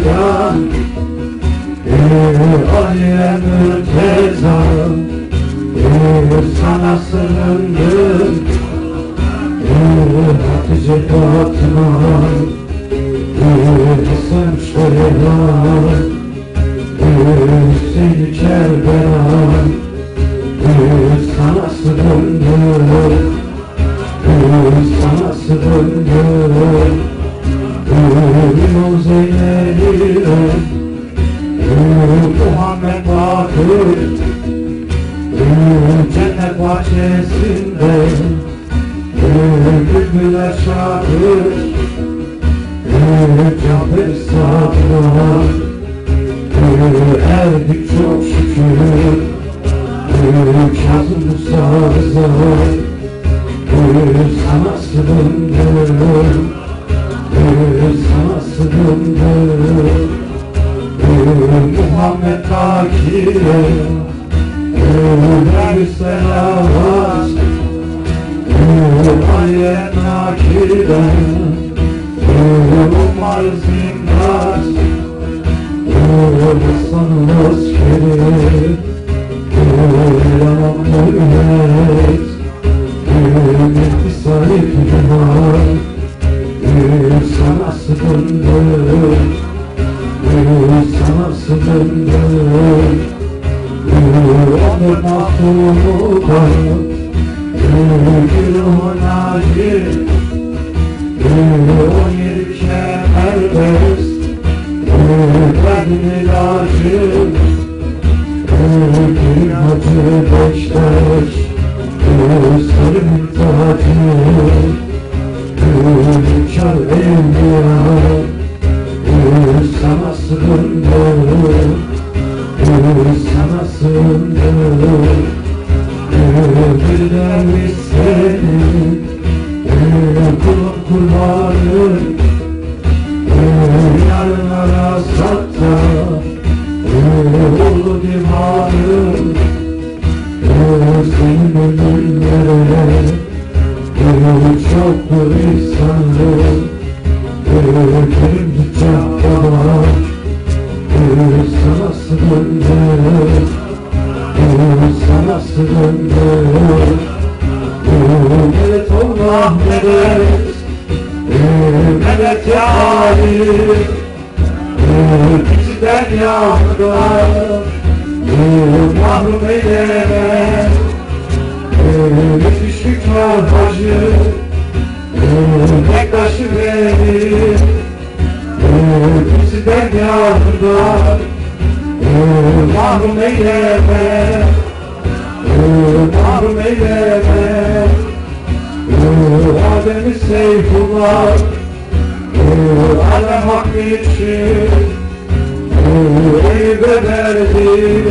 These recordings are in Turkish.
sevdan Bir alemür cezan Bir sana sığındım Bir Hatice Fatma Bir Hüsnü Şeyhan Bülbüller şarkır Cafer sabına Erdik çok şükür Kazım Musa Rıza Sana sığındım Sana sığındım. Muhammed Akile Ver selavat Akile Umar Zindat Hasan Askeri Yaman Mehmet Mehmet Salih Cumar Sana sığındım sana sığındım mahsuba Gülühü nacir On yedi şerbest Sarı mintacı Kar evliya Kulun kurbanın Yarın arasatta Oldu divanın Senin ölümlere Çok bir sanırım Kerim Cabbar Sana sığındım Sana sığındım Evet Allah medet Medet ya Ali Bizden yağda Mahrum eyleme Düştük hacı Bektaşı beni Bizden yardım Mahrum eyleme Mahrum eyleme Adem-i Seyfullah Alem hakkı için Eyüp'e verdi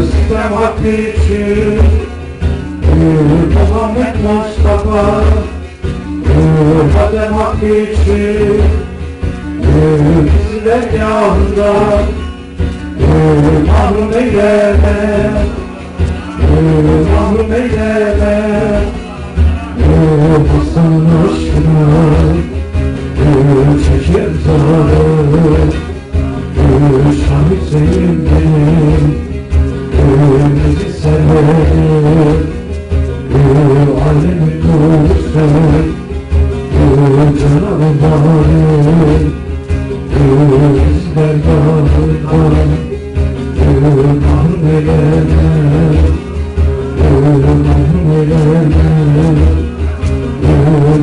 Sistem hakkı için Muhammed Mustafa Adem hakkı için Bizler yağında Mahrum eyleme Mahrum eyleme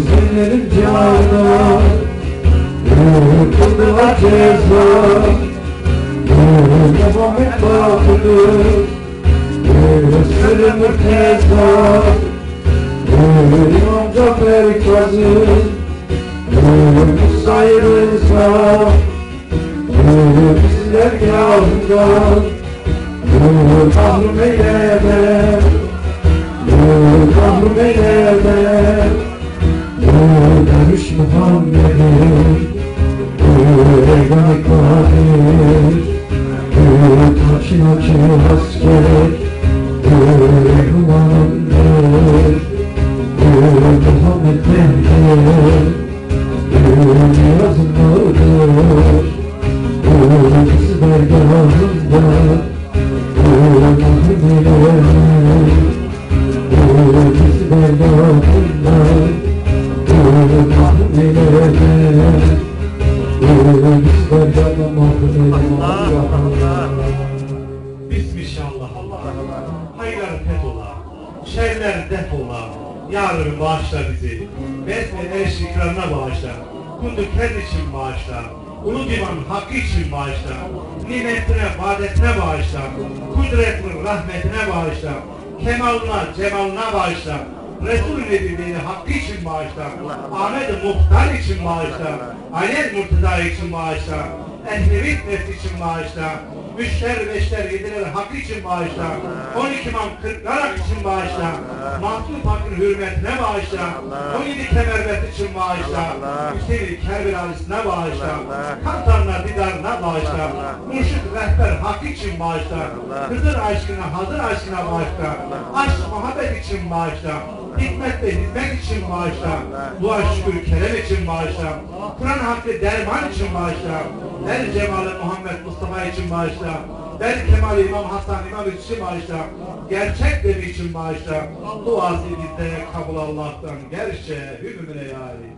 Senlerin canına Kıldılar ceza Muhammed Bakıdır Sırrı mürteza İmam Cafer Kazım Musayir Rıza Bizler yağından Mahrum eyleme Mahrum eyleme Derviş Muhammed'in Şerler def ola Yarın bağışla bizi. Besmele eş ikramına bağışla. Kundu kez için bağışla. Ulu divan hakkı için bağışla. Nimetine, vaadetine bağışla. Kudretinin rahmetine bağışla. Kemalına, cemalına bağışla. Resul-i Nebibini hakkı için bağışla. Ahmet-i Muhtar için bağışla. Alel Murtıda için bağışla. Ehli nefsi için bağışla Müşter beşler yediler hak için bağışla 12 imam kırklar hak için bağışla Mahmud Hakk'ın hürmetine bağışla 17 kemerbet için bağışla Hüseyin Kerbelalisine bağışla Kantarına didarına bağışla Murşid rehber hak için bağışla Hızır aşkına hazır aşkına bağışla Aşk muhabbet için bağışla Hikmet ve hizmet için bağışla Dua şükür kerem için bağışla Kur'an hakkı derman için bağışla El Cemali Muhammed Mustafa için bağışla Bel Kemal İmam Hasan İmam için bağışla Gerçek devi için bağışla Duası bizde kabul Allah'tan. Gerçe hükmüne yâri